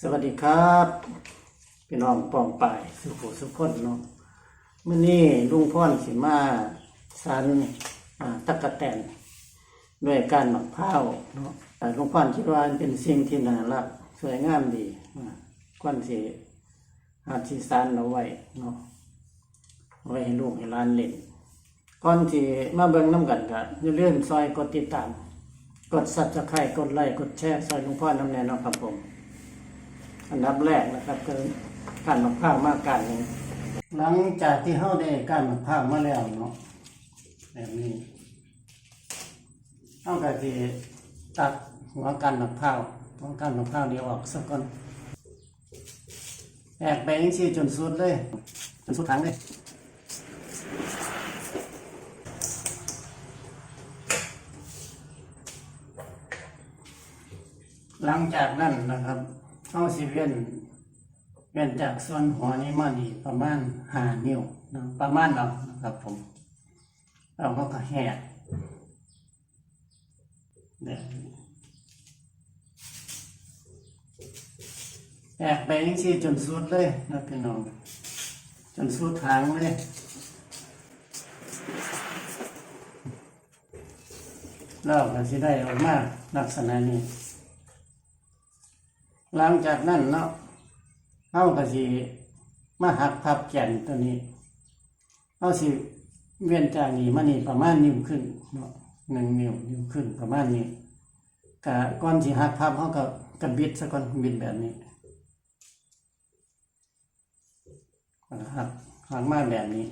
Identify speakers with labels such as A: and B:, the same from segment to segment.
A: สวัสดีครับ พี่น้องปองป่ายสุขสุขคนเนาะมื่อนี้ลุงพ่อนสิมาสันตะกะแตนด้วยการหมักข้าวเนาะแต่ลุงพ่อนคิดว่าเป็นสิ่งที่น่ารักสวยงามดีอ่าควรสิหาที่สันเอาไว้เนาะไว้ให้ลูกให้หลานเล่นก่อนที่มาเบิ่งน้ำกันก็อย่าลืมซอยกดติดตาม กด subscribe กดไลค์กดแชร์ซอยลุงพ่อนน้ำแน่นาะครับผม อันดับแรกนะครับคือการมะพร้าวมากการหนึ่งหลังจากที่เขาได้การมะพร้าวมาแล้วเนาะแบบนี้เขาก็จะตัดหัวการมะพร้าวหัวการมะพร้าวนี้ออกสักก่อนแอกไปยังซี่จนสุดเลย จนสุดทางเลยหลังจากนั้นนะครับ เข้าสิเวียนเวียนจากส่วนหัวนี้มานี่ประมาณห้านิ้วนะประมาณเอานะครับผมเราก็ก็แหกแบบแหกไปยังซี่จนสุดเลยนะพี่น้องจนสุดทางเลยเราก็สิได้ออกมาลักษณะนี้ หลังจากนั้นเนาะเฮาก็สิมาหักพับแก่นตัวนี้เฮาสิเวียนจากนี้มานี่ประมาณนิ้วครึ่งเนาะหนึ่งนิ้วนิ้วครึ่งประมาณนี้กะก่อนสิหักพับเฮาก็กระบิดซะก่อนบิดแบบนี้หักหักมาแบบนี้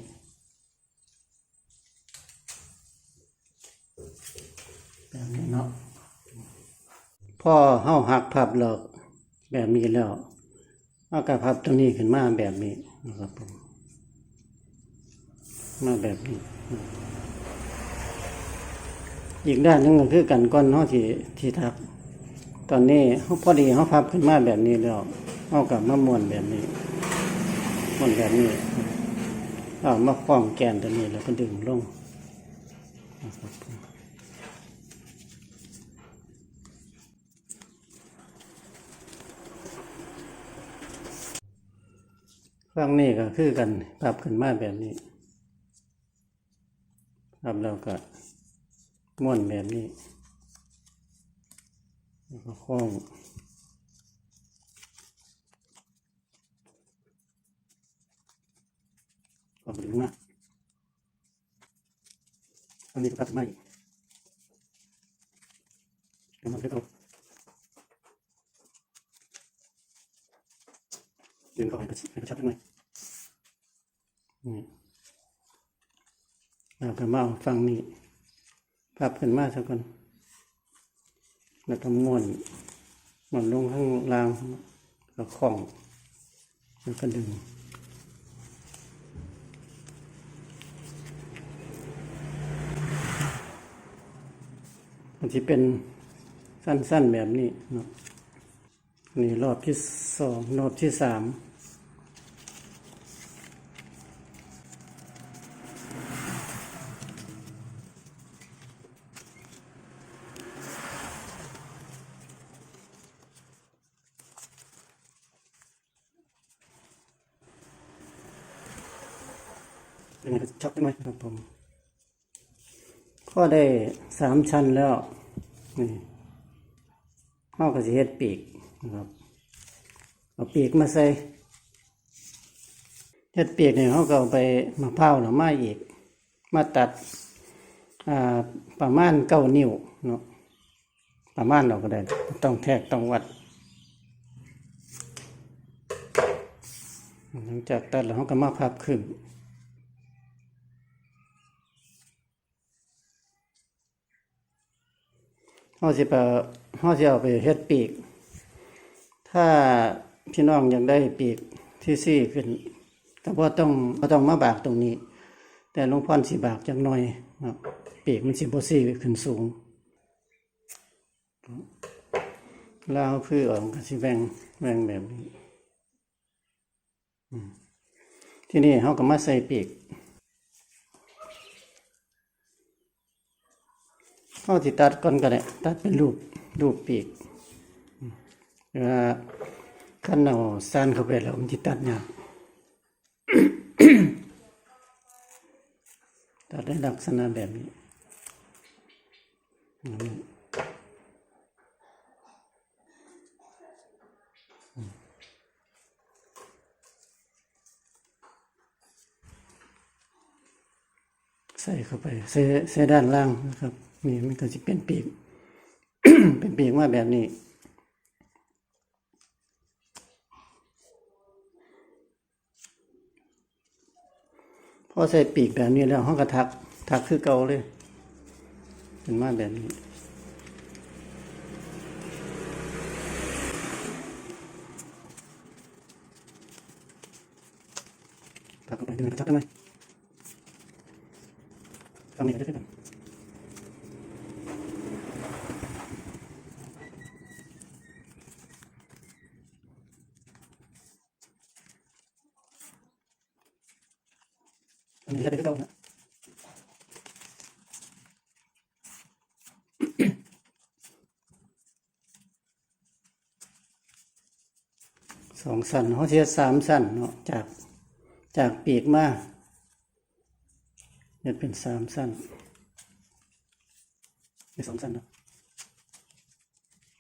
A: แบบนี้เนาะพ่อเฮาหักพับแล้ว แบบนี้แล้วเอากระพับตรงนี้ขึ้นมาแบบนี้นะครับผมมาแบบนี้ อีกด้านหนึงก็คือกันก้อนเฮาที่ที่ทับ ตอนนี้เฮาพอดีเฮาพับขึ้นมาแบบนี้แล้วเฮากับมาม้วนแบบนี้ม้วนแบบนี้เอามาคล้องแกนตัวนี้แล้วก็ดึงลงนะครับ ผมฝั่งนี้ก็คือกันปรับขึ้นมาแบบนี้ปรับแล้วก็ม้วนแบบนี้แล้วก็คล้องก็ดึงมาอันนี้ปรับมาอีกดึงมาเพื่อเอา ดึงเข้าไปกระชับให้กระชับหน่อยนี่เราก็มาเอาฟังนี้พับขึ้นมาสักคนแล้วก็ม้วนม้วนลงข้างล่างแล้วคล้องแล้วก็ดึงมันจะเป็นสั้นๆแบบนี้เนาะ นี่รอบที่สองรอบที่สามเป็นไงชับได้ไหมครับผม ก็ได้สามชั้นแล้วนี่ข้าวกระสีเฮ็ดปีก นะครับเอาปียกมาใส่เฮ็ดปียกเนี่ยเขาก็เอาไปมะพร้าวหรือไม้อีก มาตัดประมาณเก้านิ้วเนาะประมาณเราก็ได้ ต้องแทกต้องวัดหลังจากตัดแล้วเขาก็มาพับขึ้นเขาสิไปเขาสิเอาไปเฮ็ดปีก ถ้าพี่น้องอยากได้ปีกที่ซี่ขึ้นก็บ่ต้องบ่ต้องมาบากตรงนี้ แต่หลวงพ่อสิบากจักหน่อยนะปีกมันสิบ่ซี่ขึ้นสูงแล้วพือออกก็สิแบ่งแบ่งแบบนี้ที่นี่เขาก็มาใส่ปีกเขาที่ตัดก่อนก็ได้ตัดเป็นรูปรูปปีก วลาขั้นเอาซ่านเข้าไปแล้วมันจะตัดยากตัดได้ลักษณะแบบนี้ใส่เข้าไปใส่ใส่ด้านล่างนะครับนี่มันก็จะเป็นปีก เป็นปีกมาแบบนี้ พอใส่ปีกแบบนี้แล้วห้องกระทัก ทักคือเก่าเลยเป็นมาแบบนี้ทักเข้าไปดึงกระทักทำไมทำนี่ก็ได้กันอันนี้ก็ได้คือเก่านะ สองสันเขาเสียสามสันเนาะจากจากปีกมาเนี่ยเป็นสามสันเป็นสองสันเนาะ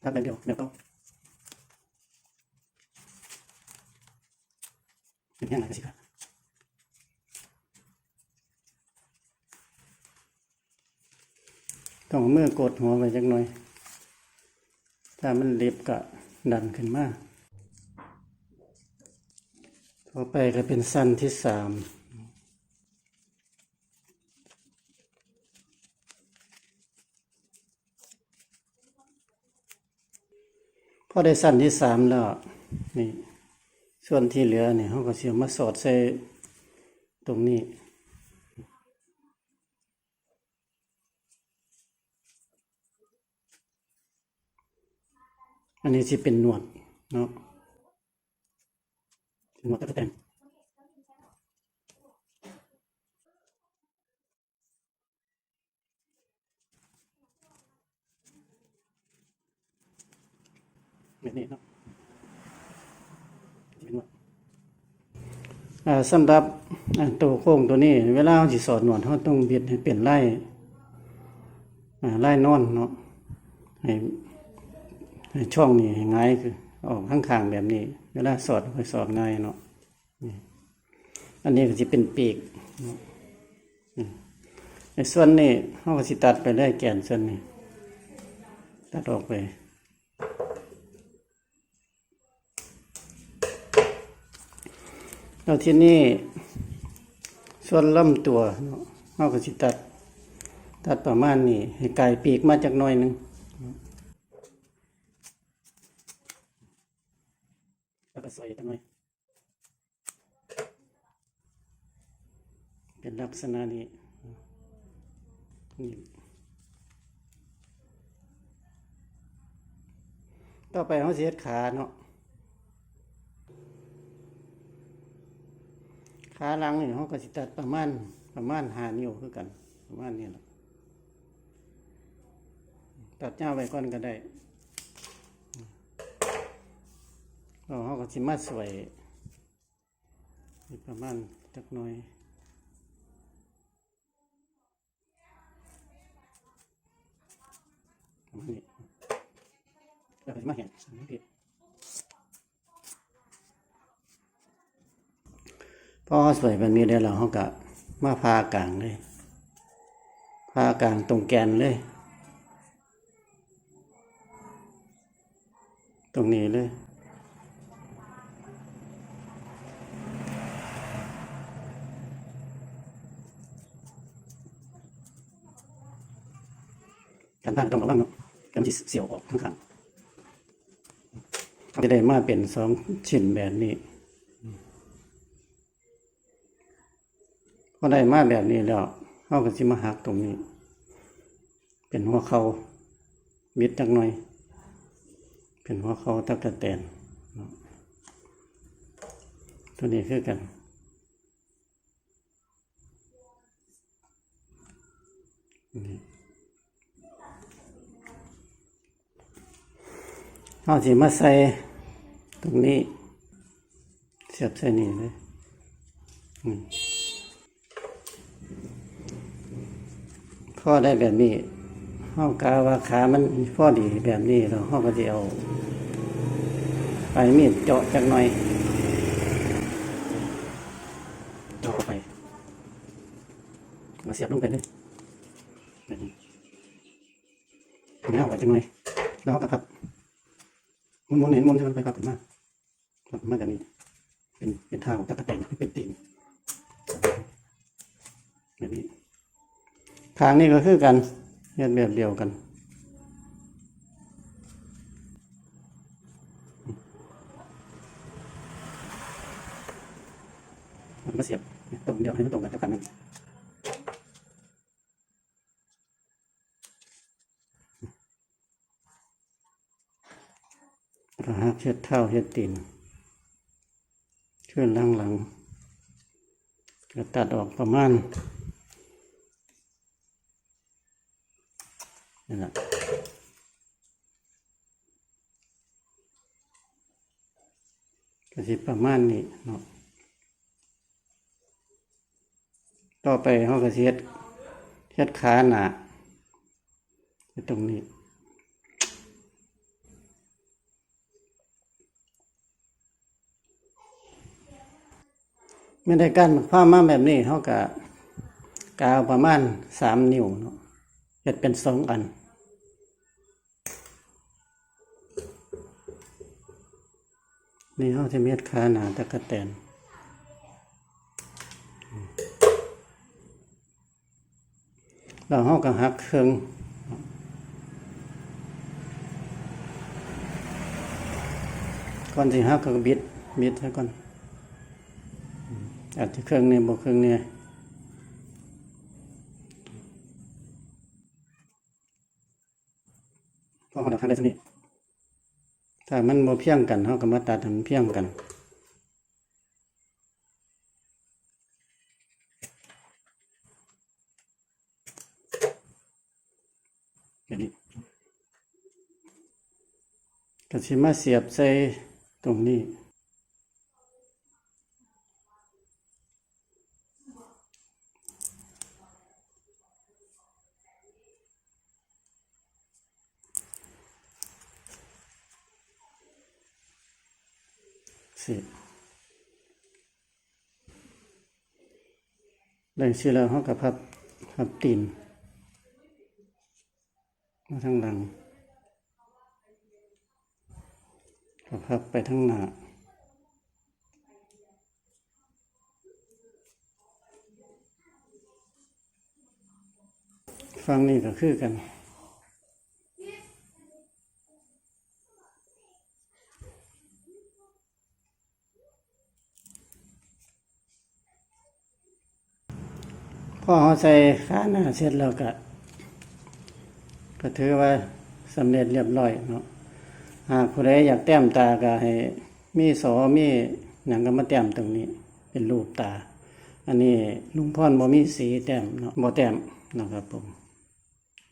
A: ทักแบบเดียวแบบเก็เป็นยังไงกันสิครับต้องเมื่อกดหัวไว้จักหน่อย ถ้ามันเล็บก็ดันขึ้นมา ต่อไปก็เป็นสั้นที่สามพอได้สั้นที่สามแล้วนี่ส่วนที่เหลือเนี่ยเขาก็เสียมาสอดใส่ตรงนี้ อันนี้สิเป็นหนวดเนาะ หนวดตะกั่วแตนแบบนี้เนาะเป็นหนวสำหรับตัวโค้งตัวนี้ เวลาเราสิสอดหนวดเราต้องเบียดให้เป็นไล่ไล่นอนเนาะให้ช่องนี้ให้ง่ายคือออกข้างๆแบบนี้ เวลาสอดค่อยสอดง่ายเนาะอันนี้ก็จะเป็นปีกในส่วนนี้เขาก็สิตัดไปได้แกนส่วนนี้ ตัดออกไปแล้วที่นี่ส่วนลำตัวเนาะเขาก็สิตัด ตัดประมาณนี้ให้ไก่ปีกมาจากหน้อยหนึงแล้วก็ ใส่จักหน่อยเป็นลักษณะนี้นี่ต่อไปเขาเสียดขาเนาะขาหลังนี่เขาก็สิตัดประมาณประมาณหานิ้วคือกัน ประมาณนี้แหละตัดเจ้าไว้ก่อนก็ได้ แล้วเขาก็สิมาสวยประมาณจักหน่อยประมาณนี้แล้วก็สิมาเห็นสังเกตพอสวยแบบนี้ได้แล้วเขาก็มาพากลางเลยพากลางตรงแกนเลย ตรงนี้เลย การตั้งต้องระวังเนาะกำจิเสียวออกข้างๆจะได้มาเป็นสองชิ้นแบบนี้พอได้มาแบบนี้แล้วเข้าก็สิมาหักตรงนี้ เป็นหัวเขามิดจักหน่อย เป็นหัวเขาตะกะแตนเนาะตัวนี้คือกันนี่ เอาสิมาใส่ตรงนี้ เสียบใส่นี่เลยอืมพอได้แบบนี้ห้องกาว่าขามันพอดีแบบนี้เราห้องก็จะเอาไปมีดเจาะจักหน่อยเจาะไป มาเสียบลงไปเลยแบบนี้เอาไปจังหน่อยแล้วก็ครับ มุนๆเห็นมุนใช่ไหมไปครับขึ้นมาครับมาแบบนี้ เป็นเป็นท่าของตะกะแตนเป็นตีนแบบนี้ทางนี้ก็คือกันเฮ็ดแบบเดียวกันมันก็เสียบตรงเดียวให้มันตรงกันเท่ากันนั่นแล้วก็หัก เช็ดเท้าเช็ดตีนช่วยล่างหลังก็ตัดออกประมาณนี่แหละก็สิประมาณนี้เนาะต่อไปเขาก็เฮ็ดเฮ็ดขาหนาตรงนี้ ไม่ได้กั้นผ้ามาแบบนี้เขากะกาวประมาณสามนิ้วเนาะเฮ็ดเป็นสองอัน นี่เขาจะเม็ดขาหนาตะกะแตนเราเขาก็หักเครื่องก่อนที่หักก็บิดบิดซะก่อน อาจจะเครื่องนี้บวกเครื่องนี้พอเราทำได้สักนิดถ้ามันโมเพียงกันเขาก็มาตัดให้มันเพียงกันนี้ก็สิมาเสียบใส่ตรงนี้ สิได้สิแล้วเขากับพับพับตีนมาทางหลังก็พับไปทางหน้าฟังนี่ก็คือกัน พอเขาใส่ขาหน้าเสร็จแล้วก็ก็ถือว่าสำเร็จเรียบร้อยเนาะหากผู้ใดอยากแต้มตาก็ให้ มีสอมีหนังก็มาแต้มตรงนี้ เป็นรูปตา อันนี้ลุงพ่อนบ่มีสีแต้มเนาะบ่แต้มนะครับผม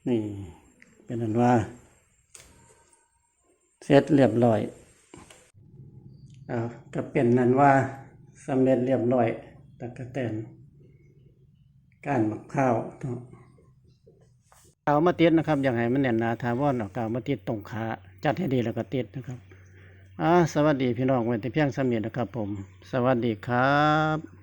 A: นี่เป็นอันว่า เสร็จเรียบร้อยเอาก็เป็นนั้นว่าสำเร็จเรียบร้อยตะกะแตน ก้านมะพร้าวเนาะกาวมาติดนะครับ อย่างไรมันแน่นหนาทาวอนเอากาวมาติดตรงขาจัดให้ดีแล้วก็ติดนะครับอ่าสวัสดีพี่น้องไว้แต่เพียงสมียงนะครับผม สวัสดีครับ